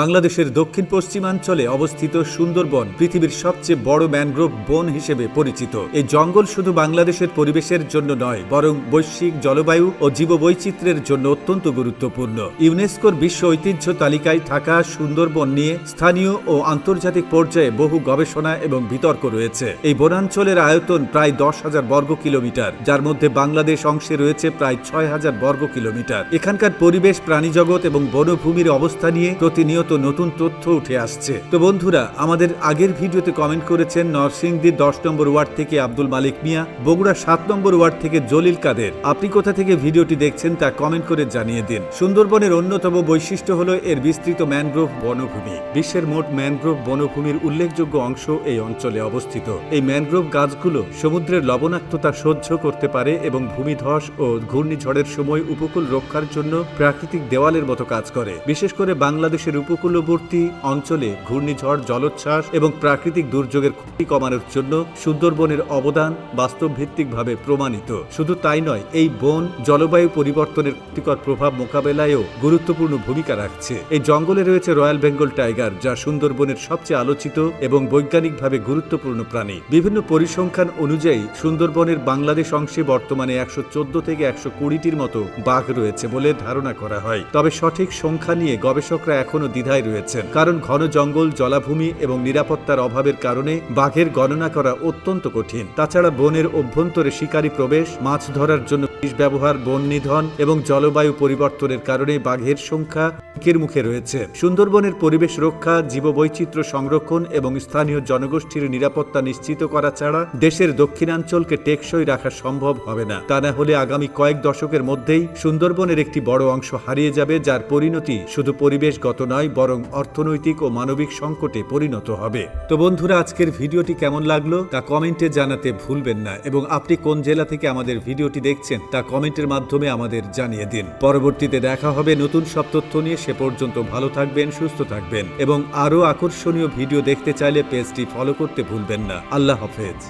বাংলাদেশের দক্ষিণ পশ্চিমাঞ্চলে অবস্থিত সুন্দরবন পৃথিবীর সবচেয়ে বড় ম্যানগ্রোভ বন হিসেবে পরিচিত। এই জঙ্গল শুধু বাংলাদেশের পরিবেশের জন্য নয়, বরং বৈশ্বিক জলবায়ু ও জীববৈচিত্র্যের জন্য অত্যন্ত গুরুত্বপূর্ণ। ইউনেস্কোর বিশ্ব ঐতিহ্য তালিকায় থাকা সুন্দরবন নিয়ে স্থানীয় ও আন্তর্জাতিক পর্যায়ে বহু গবেষণা এবং বিতর্ক রয়েছে। এই বনাঞ্চলের আয়তন প্রায় দশ হাজার বর্গ কিলোমিটার, যার মধ্যে বাংলাদেশ অংশে রয়েছে প্রায় ছয় হাজার বর্গ কিলোমিটার। এখানকার পরিবেশ, প্রাণীজগৎ এবং বনভূমির অবস্থা নিয়ে প্রতিনিয়ত নতুন তথ্য উঠে আসছে। তো বন্ধুরা, আমাদের আগের ভিডিওতে কমেন্ট করেছেন নরসিংদীর দশ নম্বর ওয়ার্ড থেকে আব্দুল মালিক মিয়া, বগুড়া সাত নম্বর ওয়ার্ড থেকে জলিল কাদের। আপনি কোথা থেকে ভিডিওটি দেখছেন তা কমেন্ট করে জানিয়ে দিন। সুন্দরবনের অন্যতম বৈশিষ্ট্য হল এর বিস্তৃত ম্যানগ্রোভ বনভূমি। বিশ্বের মোট ম্যানগ্রোভ বনভূমির উল্লেখযোগ্য অংশ এই অঞ্চলে অবস্থিত। এই ম্যানগ্রোভ গাছগুলো সমুদ্রের লবণাক্ততা সহ্য করতে পারে এবং ভূমিধস ও ঘূর্ণিঝড়ের সময় উপকূল রক্ষার জন্য প্রাকৃতিক দেওয়ালের মতো কাজ করে। বিশেষ করে বাংলাদেশের উপকূলবর্তী অঞ্চলে ঘূর্ণিঝড়, জলোচ্ছ্বাস এবং প্রাকৃতিক দুর্যোগের ক্ষতি কমানোর জন্য সুন্দরবনের অবদান বাস্তব ভিত্তিকভাবে প্রমাণিত। শুধু তাই নয়, এই বন জলবায়ু পরিবর্তনের ক্ষতিকর প্রভাব মোকাবেলায়ও গুরুত্বপূর্ণ ভূমিকা রাখছে। এই জঙ্গলে রয়েছে রয়্যাল বেঙ্গল টাইগার, যা সুন্দরবনের সবচেয়ে আলোচিত এবং বৈজ্ঞানিকভাবে গুরুত্বপূর্ণ প্রাণী। বিভিন্ন পরিসংখ্যান অনুযায়ী, সুন্দরবনের বাংলাদেশ অংশে বর্তমানে একশো চোদ্দ থেকে একশো কুড়িটির মতো বাঘ রয়েছে বলে ধারণা করা হয়। তবে সঠিক সংখ্যা নিয়ে গবেষকরা এখনও দ্বিধায় রয়েছেন। কারণ ঘন জঙ্গল, জলাভূমি এবং নিরাপত্তার অভাবের কারণে বাঘের গণনা করা অত্যন্ত কঠিন। তাছাড়া বনের অভ্যন্তরে শিকারী প্রবেশ, মাছ ধরার জন্য বিষ ব্যবহার, বন নিধন এবং জলবায়ু পরিবর্তনের কারণে বাঘের সংখ্যা মুখে রয়েছে। সুন্দরবনের পরিবেশ রক্ষা, জীববৈচিত্র্য সংরক্ষণ এবং স্থানীয় জনগোষ্ঠীর নিরাপত্তা নিশ্চিত করা ছাড়া দেশের দক্ষিণাঞ্চলকে টেকসই রাখা সম্ভব হবে না। তা না হলে আগামী কয়েক দশকের মধ্যেই সুন্দরবনের একটি বড় অংশ হারিয়ে যাবে, যার পরিণতি শুধু পরিবেশগত নয়, বরং অর্থনৈতিক ও মানবিক সংকটে পরিণত হবে। তো বন্ধুরা, আজকের ভিডিওটি কেমন লাগল তা কমেন্টে জানাতে ভুলবেন না এবং আপনি কোন জেলা থেকে আমাদের ভিডিওটি দেখছেন তা কমেন্টের মাধ্যমে আমাদের জানিয়ে দিন। পরবর্তীতে দেখা হবে নতুন সব তথ্য নিয়ে, সে পর্যন্ত ভালো থাকবেন, সুস্থ থাকবেন এবং আরও আকর্ষণীয় ভিডিও দেখতে চাইলে পেজটি ফলো করতে ভুলবেন না। আল্লাহ হাফেজ।